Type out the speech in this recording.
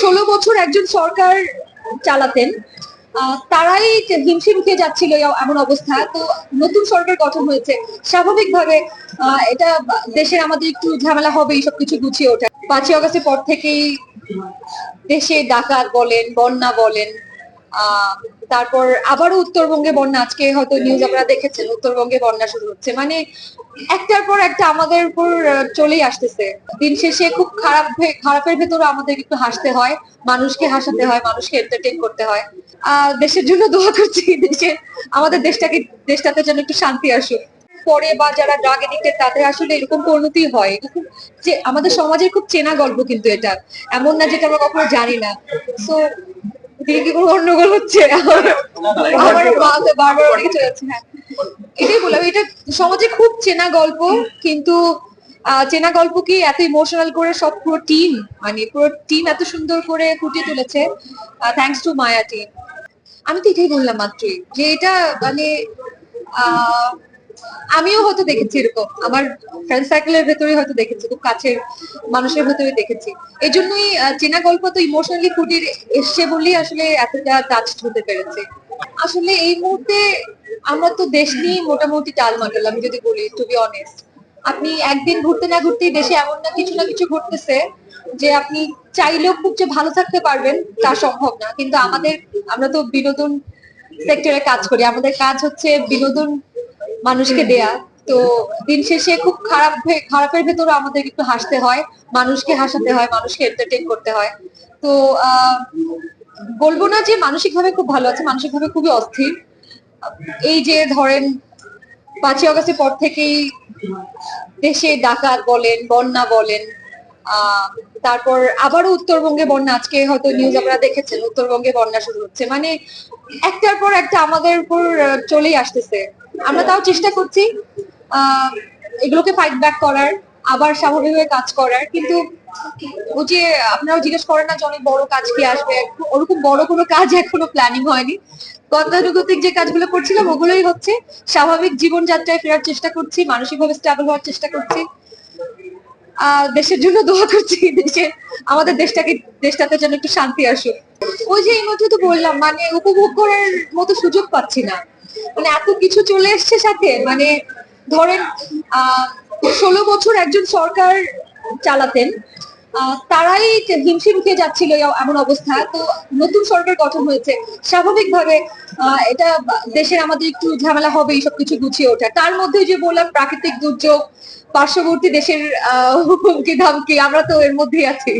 ষোলো বছর একজন সরকার চালাতেন তারাই হিমশিম খেয়ে যাচ্ছিল এমন অবস্থা। তো নতুন সরকার গঠন হয়েছে, স্বাভাবিকভাবে এটা দেশের আমাদের একটু ঝামেলা হবে এইসব কিছু গুছিয়ে ওঠা পাঁচই অগস্টের পর থেকেই দেশে ডাকাত বলেন, বন্যা বলেন তারপর আবারও উত্তরবঙ্গে বন্যা। আজকে হয়তো নিউজ আপনারা দেখেছেন, উত্তরবঙ্গে বন্যা শুরু হচ্ছে। মানে একটার পর একটা আমাদের উপর চলেই আসতেছে। দিন শেষে খুব খারাপ খারাপের ভেতরে আমাদের একটু হাসতে হয়। মানুষকে হাসাতে হয়, মানুষকে এন্টারটেইন করতে হয়। আহ, দেশের জন্য দোয়া করছি, দেশে, আমাদের দেশটাকে, দেশটাতে যেন একটু শান্তি আসুক। পরে বা যারা ড্রাগ এডিক্টেড তাদের আসলে এরকম পরিণতি হয়। যে আমাদের সমাজের খুব চেনা গল্প কিন্তু এটা। এমন না যেটা আমরা কখনো জানি না। সো দিকে কি কোনো গন্ডগোল হচ্ছে? আমার আমার বারবার অনেক কিছু যাচ্ছে হ্যাঁ। এটাই বললাম এটা সমাজে খুব চেনা গল্প কিন্তু আহ, চেনা গল্প কি এত ইমোশনাল করে সব পুরো টিম মানে পুরো টিম এত সুন্দর করে ফুটিয়ে তুলেছে থ্যাঙ্কস টু মায়া টিম আমি তো এটাই বললাম মাত্রই যে এটা মানে আহ, আমিও হয়তো দেখেছি এরকম। আমার ফ্রেন্ড সার্কেলের ভেতরে হয়তো দেখেছি, খুব কাছের মানুষের ভেতরে দেখেছি। এই জন্যই চেনা গল্প তো ইমোশনালি ফুটিয়ে এসছে বলেই আসলে এতটা টাচ হতে পেরেছে। আসলে এই মুহূর্তে আমরা তো দেশ নিয়ে মোটামুটি টাল মাটাল আমি যদি বলি টু বি অনেস্ট আপনি একদিন ঘুরতে না ঘুরতেই দেশে এমন না কিছু না কিছু ঘটতেছে যে আপনি চাইলেও খুব যে ভালো থাকতে পারবেন তা সম্ভব না। কিন্তু আমাদের, আমরা তো বিনোদন সেক্টরে কাজ করি। আমাদের কাজ হচ্ছে বিনোদন মানুষকে দেয়া। তো দিন শেষে খুব খারাপ খারাপের ভেতরে আমাদের একটু হাসতে হয়। মানুষকে হাসাতে হয়, মানুষকে এন্টারটেইন করতে হয়। তো বলব না যে মানসিকভাবে খুব ভালো আছে, মানসিকভাবে খুবই অস্থির। এই যে ধরেন, পাঁচই অগস্টের পর থেকেই দেশে ডাকাত বলেন, বন্যা বলেন তারপর আবারও উত্তরবঙ্গে বন্যা। আজকে হয়তো নিউজ আপনারা দেখেছেন, উত্তরবঙ্গে বন্যা শুরু হচ্ছে। মানে একটার পর একটা আমাদের উপর চলেই আসতেছে। আমরা তাও চেষ্টা করছি এগুলোকে ফাইট ব্যাক করার, আবার স্বাভাবিকভাবে কাজ করার। কিন্তু ওই যে আপনারাও জিজ্ঞেস করেন না যে অনেক বড় কাজ কি আসবে? ওরকম বড় কোনো কাজ এখনও প্ল্যানিং হয়নি। গতানুগতিক যে কাজগুলো করছিলাম, ওগুলোই হচ্ছে স্বাভাবিক জীবনযাত্রায় ফেরার চেষ্টা করছি, মানসিকভাবে স্টেবল হওয়ার চেষ্টা করছি। দেশের জন্য দোয়া করছি দেশে আমাদের দেশটাকে, দেশটাতে যেন একটু শান্তি আসুক। ওই যে এই মধ্যে তো বললাম মানে উপভোগ করার মতো সুযোগ পাচ্ছি না। মানে এত কিছু চলে এসছে সাথে? মানে ধরেন ষোলো বছর একজন সরকার চালাতেন তারাই হিমশিম খেয়ে যাচ্ছিল এমন অবস্থা। তো নতুন সরকার গঠন হয়েছে। স্বাভাবিকভাবে এটা দেশের আমাদের একটু ঝামেলা হবে সব কিছু গুছিয়ে ওঠা তার মধ্যে যে বললাম, প্রাকৃতিক দুর্যোগ, পার্শ্ববর্তী দেশের, আহ হুমকি ধামকি আমরা তো এর মধ্যেই আছি।